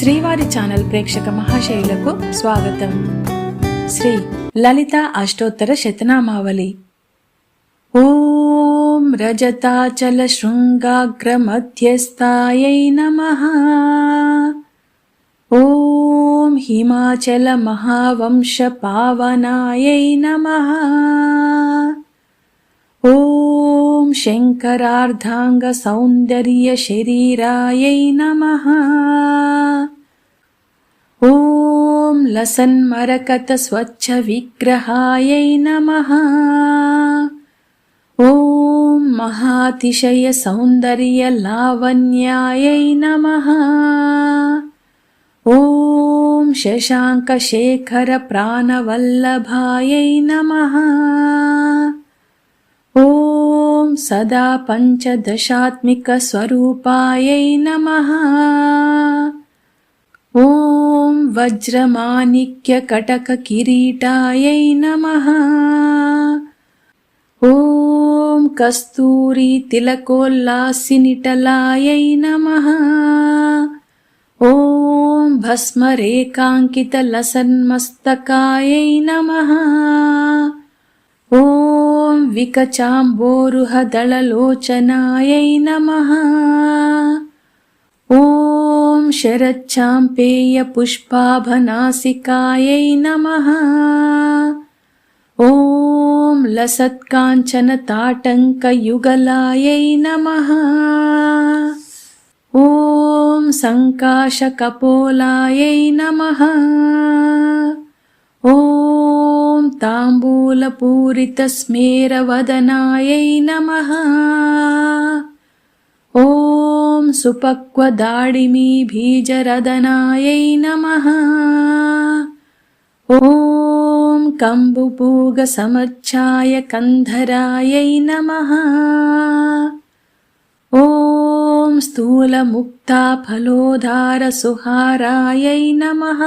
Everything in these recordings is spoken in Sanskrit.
శ్రీవారి ఛానల్ ప్రేక్షక మహాశైలకు స్వాగతం. శ్రీ లలిత అష్టోత్తర శతనామావళి. ఓం రజతాచల శృంగాగ్ర మధ్యస్థాయై నమ. ఓం హిమాచల మహావంశ పావనాయై నమ. ॐ शङ्करार्धाङ्गसौन्दर्यशरीरायै नमः। ॐ लसन्मरकतस्वच्छविग्रहायै नमः। ॐ महातिशयसौन्दर्यलावण्यायै नमः। ॐ शशाङ्कशेखरप्राणवल्लभायै नमः सदा पञ्चदशात्मिकस्वरूपायै नमः ॐ वज्रमाणिक्यकटककिरीटायै नमः ॐ कस्तूरीतिलकोल्लासिनिटलायै नमः ॐ भस्मरेकाङ्कितलसन्मस्तकायै नमः ॐ विकचाम्बोरुहदळलोचनायै नमः ॐ शरच्चाम्पेयपुष्पाभनासिकायै नमः ॐ लसत्काञ्चनताटङ्कयुगलायै नमः ॐ सङ्काशकपोलायै नमः ॐ ताम्बूलपूरितस्मेरवदनायै नमः ॐ सुपक्वदाडिमीबीजरदनायै नमः ॐ कम्बुपूगसमच्छायकन्धरायै नमः ॐ स्थूलमुक्ताफलोधारसुहारायै नमः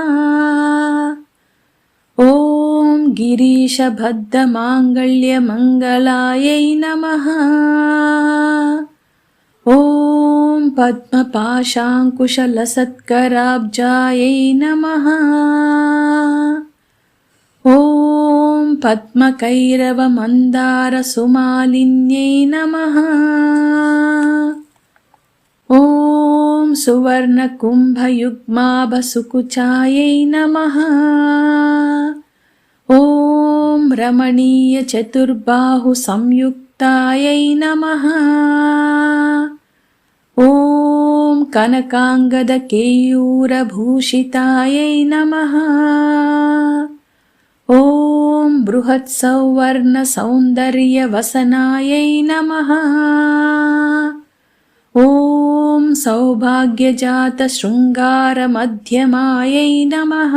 ॐ गिरीशबद्धमाङ्गल्यमङ्गलायै नमः। ॐ पद्मपाशाङ्कुशलसत्कराब्जायै नमः। ॐ पद्मकैरवमन्दारसुमालिन्यै नमः। ॐ सुवर्णकुम्भयुग्माभसुकुचायै नमः। ॐ रमणीयचतुर्बाहुसंयुक्तायै नमः। ॐ कनकाङ्गदकेयूरभूषितायै नमः। ॐ बृहत्सौवर्णसौन्दर्यवसनायै नमः ॐ सौभाग्यजातशृङ्गारमध्यमायै नमः।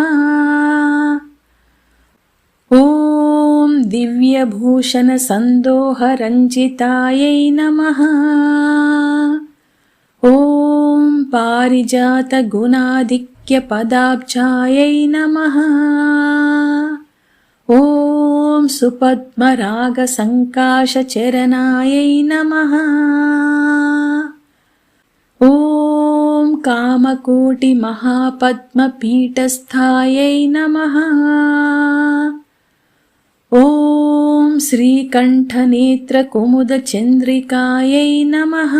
ॐ दिव्यभूषणसन्दोहरञ्जितायै नमः। ॐ पारिजातगुणाधिक्यपदाब्जायै नमः। ॐ सुपद्मरागसङ्काशचरणायै नमः कामकोटिमहापद्मपीठस्थायै नमः। ॐ श्रीकण्ठनेत्रकुमुदचन्द्रिकायै नमः।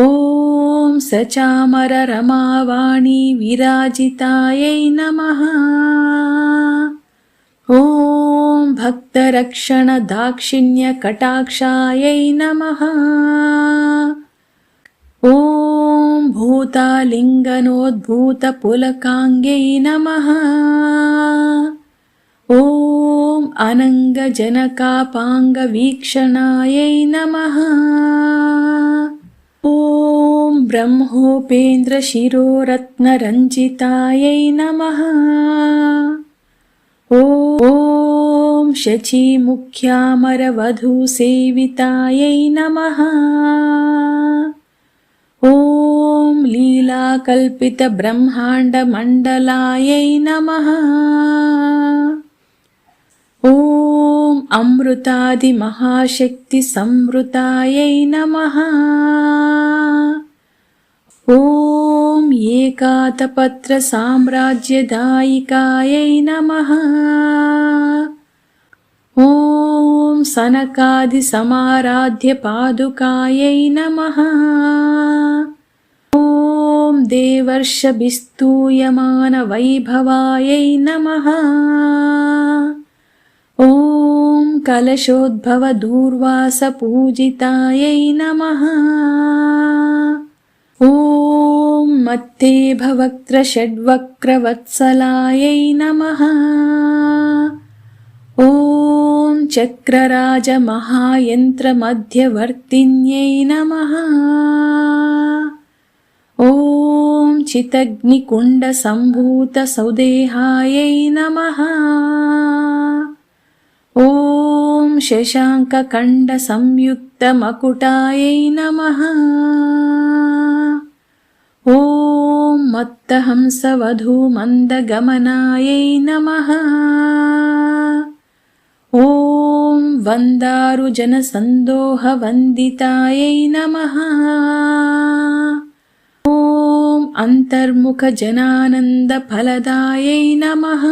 ॐ सचामररमावाणी विराजितायै नमः। ॐ भक्तरक्षणदाक्षिण्यकटाक्षायै नमः ॐ भूतालिङ्गनोद्भूतपुलकाङ्ग्यै नमः। ॐ अनङ्गजनकापाङ्गवीक्षणायै नमः। ॐ ब्रह्मोपेन्द्रशिरोरत्नरञ्जितायै नमः। ॐ शचीमुख्यामरवधूसेवितायै नमः ॐ लीलाकल्पितब्रह्माण्डमण्डलायै नमः ॐ अमृतादिमहाशक्तिसंवृतायै नमः ॐ एकातपत्रसाम्राज्यदायिकायै नमः ॐ सनकादिसमाराध्यपादुकायै नमः ॐ देवर्षभिस्तूयमानवैभवायै नमः। ॐ कलशोद्भवदूर्वासपूजितायै नमः। ॐ मत्तेभवक्त्रषड्वक्रवत्सलायै नमः। ॐ चक्रराजमहायन्त्रमध्यवर्तिन्यै नमः ॐ चितग्निकुण्डसम्भूतसौदेहायै नमः। ॐ शशाङ्ककण्डसंयुक्तमकुटायै नमः। ॐ मत्तहंसवधूमन्दगमनायै नमः। ॐ वन्दारुजनसन्दोहवन्दितायै नमः अन्तर्मुखजनानन्दफलदायै नमः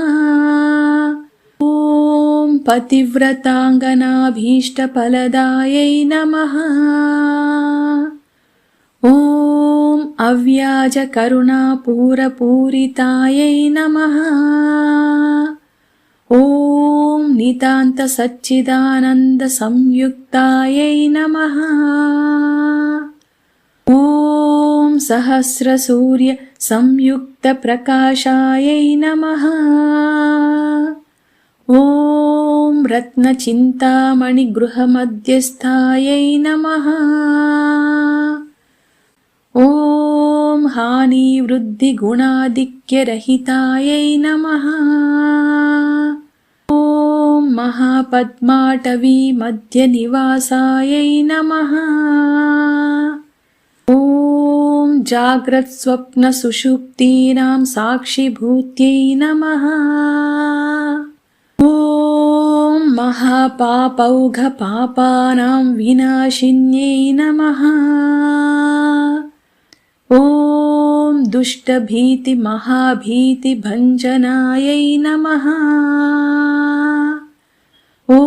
ॐ पतिव्रताङ्गनाभीष्टफलदायै नमः ॐ अव्याजकरुणापूरपूरितायै नमः ॐ नितान्तसच्चिदानन्दसंयुक्तायै नमः ॐ सहस्रसूर्यसंयुक्तप्रकाशायै नमः। ॐ रत्नचिन्तामणिगृहमध्यस्थायै नमः। ॐ हानिवृद्धिगुणाधिक्यरहितायै नमः। ॐ महापद्माटवीमध्यनिवासायै नमः जाग्रत्स्वप्नसुषुप्तीनां साक्षिभूत्यै नमः। ॐ महापापौघपापानां विनाशिन्यै नमः। ॐ दुष्टभीतिमहाभीतिभञ्जनायै नमः। ॐ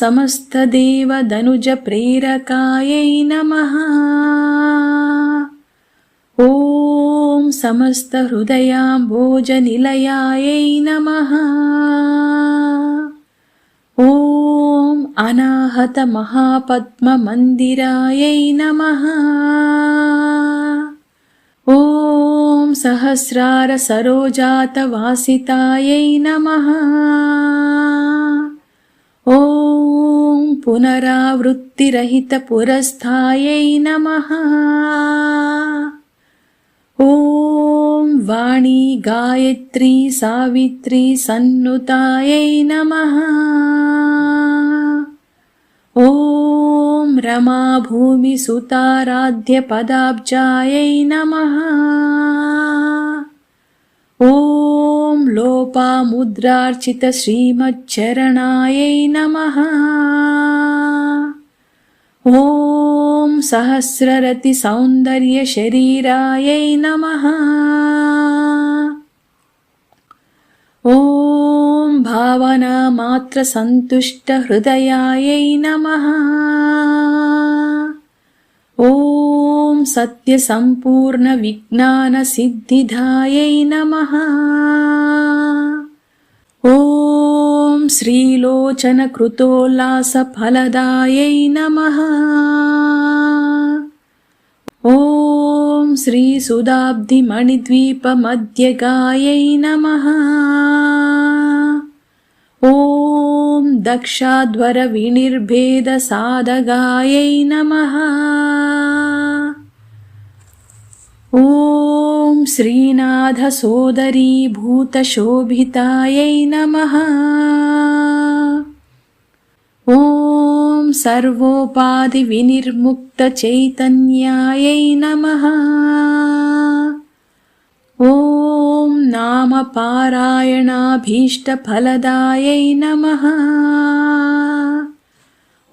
समस्तदेवदनुजप्रेरकायै नमः समस्तहृदयाम्भोजनिलयायै नमः ॐ अनाहतमहापद्ममन्दिरायै नमः ॐ सहस्रारसरोजातवासितायै नमः ॐ पुनरावृत्तिरहितपुरस्थायै नमः ॐ वाणी गायत्री सावित्री सन्नुतायै नमः। ॐ रमाभूमिसुताराध्यपदाब्जायै नमः। ॐ लोपामुद्रार्चितश्रीमच्चरणायै नमः। ॐ सहस्ररतिसौन्दर्यशरीरायै नमः ॐ भावनामात्रसन्तुष्टहृदयायै नमः ॐ सत्यसम्पूर्णविज्ञानसिद्धिदायै नमः ॐ श्रीलोचनकृतोल्लासफलदायै नमः ॐ श्रीसुधाब्धिमणिद्वीपमध्यगायै नमः। ॐ दक्षाध्वरविनिर्भेदसाधगायै नमः। ॐ श्रीनाथसोदरीभूतशोभितायै नमः ॐ सर्वोपाधिविनिर्मुक्तचैतन्यायै नमः ॐ नामपारायणाभीष्टफलदायै नमः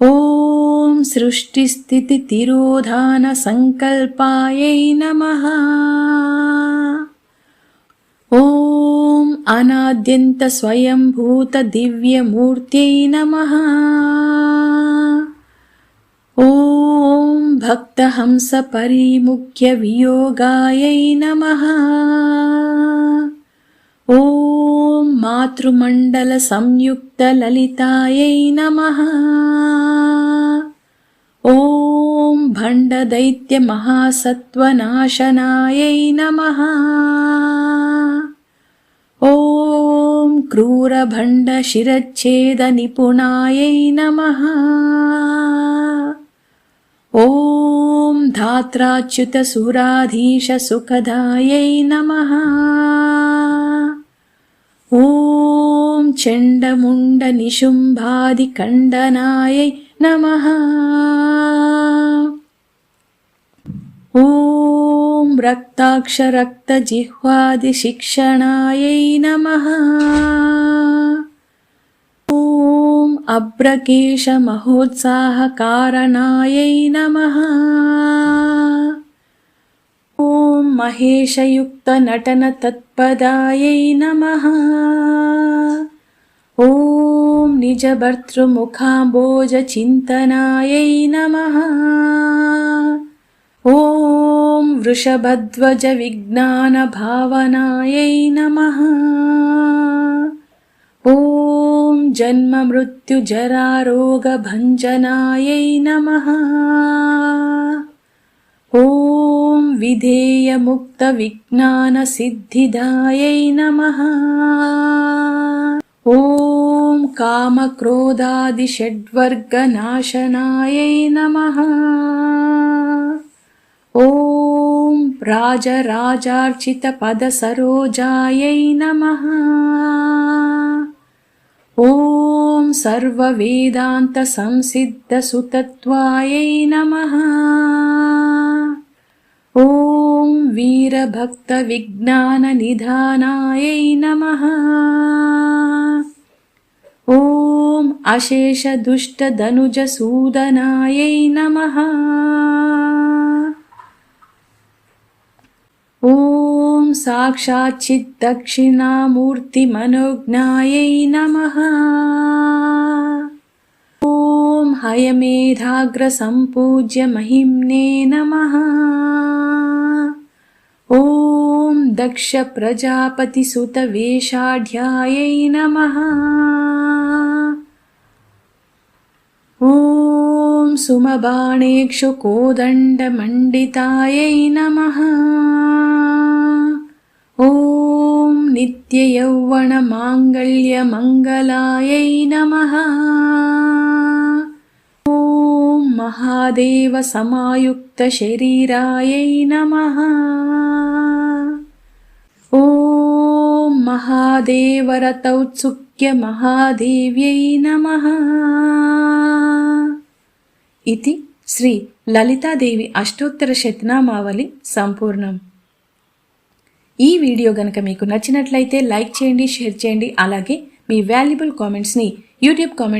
ॐ सृष्टिस्थितितिरोधानसङ्कल्पायै नमः ॐ अनाद्यन्तस्वयम्भूतदिव्यमूर्त्यै नमः भक्तहंसपरिमुख्यवियोगायै नमः ॐ मातृमण्डलसंयुक्तललितायै नमः ॐ भण्डदैत्यमहासत्त्वनाशनायै नमः ॐ क्रूरभण्डशिरच्छेदनिपुणायै नमः ॐ धात्राच्युतसुराधीशसुखदायै नमः। ॐ चण्डमुण्डनिशुम्भादिकण्डनायै नमः। ॐ रक्ताक्षरक्तजिह्वादिशिक्षणायै नमः अब्रकेशमहोत्साहकारणायै नमः। ॐ महेशयुक्तनटनतत्पदायै नमः। ॐ निजभर्तृमुखाम्बोजचिन्तनायै नमः। ॐ वृषभध्वजविज्ञानभावनायै नमः। ॐ जन्ममृत्युजरारोगभञ्जनायै नमः। ॐ विधेयमुक्तविज्ञानसिद्धिदायै नमः। ॐ कामक्रोधादिषड्वर्गनाशनायै नमः। ॐ राजराजार्चितपदसरोजायै नमः ॐ सर्ववेदान्तसंसिद्धसुतत्वायै नमः। ॐ वीरभक्तविज्ञाननिधानायै नमः। ॐ अशेषदुष्टदनुजसूदनायै नमः ॐ साक्षाच्चिद्दक्षिणामूर्तिमनोज्ञायै नमः। ॐ हयमेधाग्रसम्पूज्य महिम्ने नमः। ॐ दक्षप्रजापतिसुतवेषाढ्यायै नमः। ॐ सुमबाणेक्षुकोदण्डमण्डितायै नमः ॐ नित्ययौवनमाङ्गल्यमङ्गलायै नमः ॐ महादेवसमायुक्तशरीरायै नमः ॐ महादेवरतौत्सुक्यमहादेव्यै नमः इति శ్రీ లలితాదేవి అష్టోత్తర శతనామావళి సంపూర్ణం ఈ వీడియో గనక మీకు నచ్చినట్లయితే లైక్ చేయండి షేర్ చేయండి అలాగే మీ వాల్యుబుల్ కామెంట్స్ని యూట్యూబ్ కామెంట్